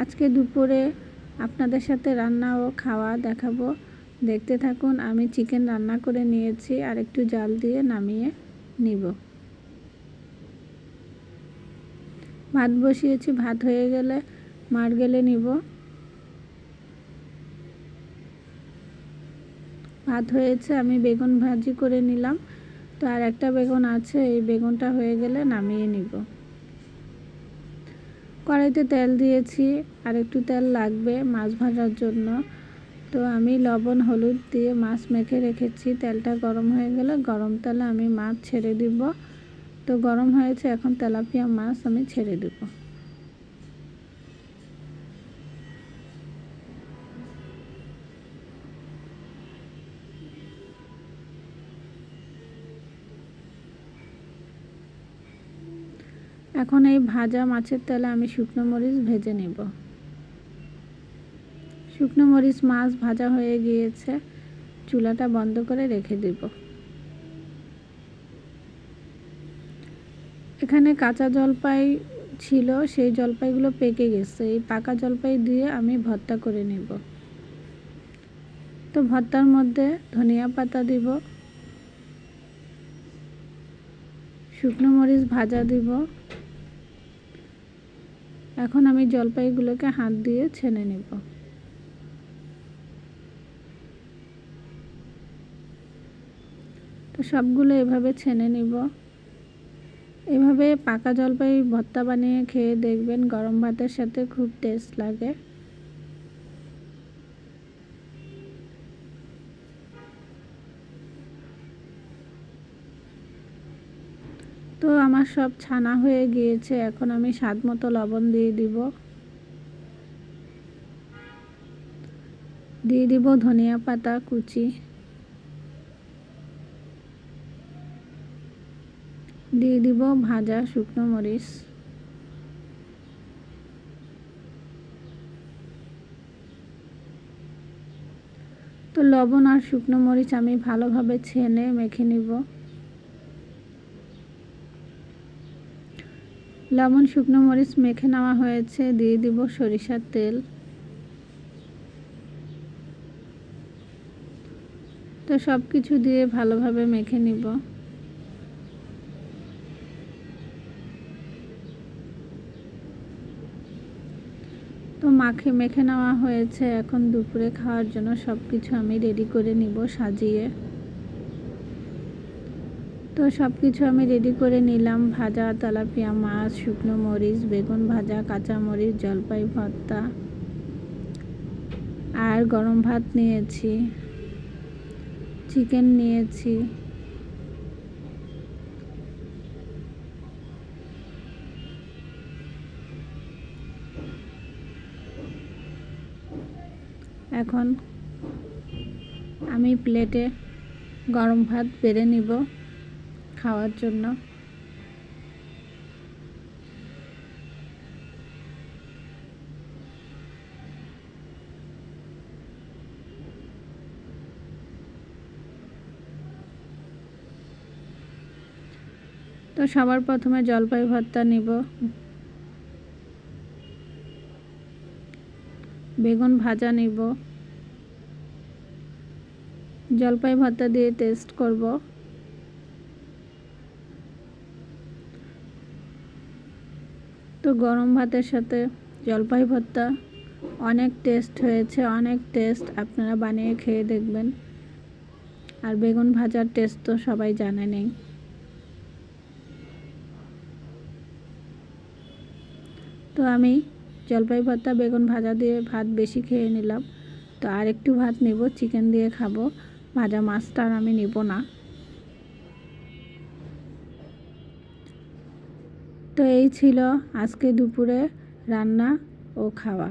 আজকে দুপুরে আপনাদের সাথে রান্না ও খাওয়া দেখাবো। দেখতে থাকুন, আমি চিকেন রান্না করে নিয়েছি, আর একটু জাল দিয়ে নামিয়ে নিব। ভাত বসিয়েছি, ভাত হয়ে গেলে মার গেলে নিব। ভাত হয়েছে, আমি বেগুন ভাজি করে নিলাম। তো আর একটা বেগুন আছে, এই বেগুনটা হয়ে গেলে নামিয়ে নিব। কড়াইতে তেল দিয়েছি আর একটু তেল লাগবে মাছ ভাজার জন্য। তো আমি লবণ, হলুদ দিয়ে মাছ মেখে রেখেছি। তেলটা গরম হয়ে গেলে গরম তেলে আমি মাছ ছেড়ে দিব। তো গরম হয়েছে, এখন তেলাপিয়া মাছ আমি ছেড়ে দেব। এখন এই ভাজা মাছের তেলে আমি শুকনো মরিচ ভেজে নেব। শুকনো মরিচ মাছ ভাজা হয়ে গিয়েছে, চুলাটা বন্ধ করে রেখে দেব। এখানে কাঁচা জলপাই ছিল, সেই জলপাইগুলো পেকে গেছে। এই পাকা জলপাই দিয়ে আমি ভর্তা করে নেব। তো ভর্তার মধ্যে ধনিয়া পাতা দিব, শুকনো মরিচ ভাজা দিব এখন আমি জলপাইগুলোকে হাত দিয়ে ছেনে নেব। তো সবগুলো এভাবে ছেনে নিব। এভাবে পাকা জলপাই ভর্তা বানিয়ে খেয়ে দেখবেন গরম ভাতের সাথে খুব টেস্ট লাগে। তো আমার সব ছানা হয়ে গিয়েছে, এখন আমি স্বাদ মতো লবণ দিয়ে দিব। দিয়ে দিব ধনিয়া পাতা, কুচি। দিয়ে দিব ভাজা শুকনো মরিচ। তো লবণ আর শুকনো মরিচ আমি ভালোভাবে ছেনে মেখে নিব। লবণ শুকনো মরিচ মেখে নেওয়া হয়েছে, দিয়ে দিব সরিষার তেল। তো সব কিছু দিয়ে ভালোভাবে মেখে নিব। তো মাখে মেখে নেওয়া হয়েছে, এখন দুপুরে খাওয়ার জন্য সব কিছু আমি রেডি করে নিব সাজিয়ে। তো সব কিছু আমি রেডি করে নিলাম। ভাজা তেলাপিয়া, মাছ, শুকনো মরিচ, বেগুন ভাজা, কাঁচা মরিচ, জলপাই, ভর্তা আর গরম ভাত নিয়েছি। চিকেন নিয়েছি। এখন আমি প্লেটে গরম ভাত বেড়ে নিব। খাওয়ার জন্য। তো সবার প্রথমে জলপাই ভর্তা নিব। বেগুন ভাজা নিব। জলপাই ভর্তা দিয়ে টেস্ট করব। তো গরম ভাতের সাথে জলপাই ভর্তা। অনেক টেস্ট হয়েছে, অনেক টেস্ট আপনারা বানিয়ে খেয়ে দেখবেন। আর বেগুন ভাজার টেস্ট তো সবাই জানে নেই তো আমি জলপাই ভর্তা, বেগুন ভাজা দিয়ে ভাত বেশি খেয়ে নিলাম। তো আর একটু ভাত নেব, চিকেন দিয়ে খাব। ভাজা মাছটা আর আমি নেব না। তো এই ছিল আজকে দুপুরে রান্না ও খাওয়া।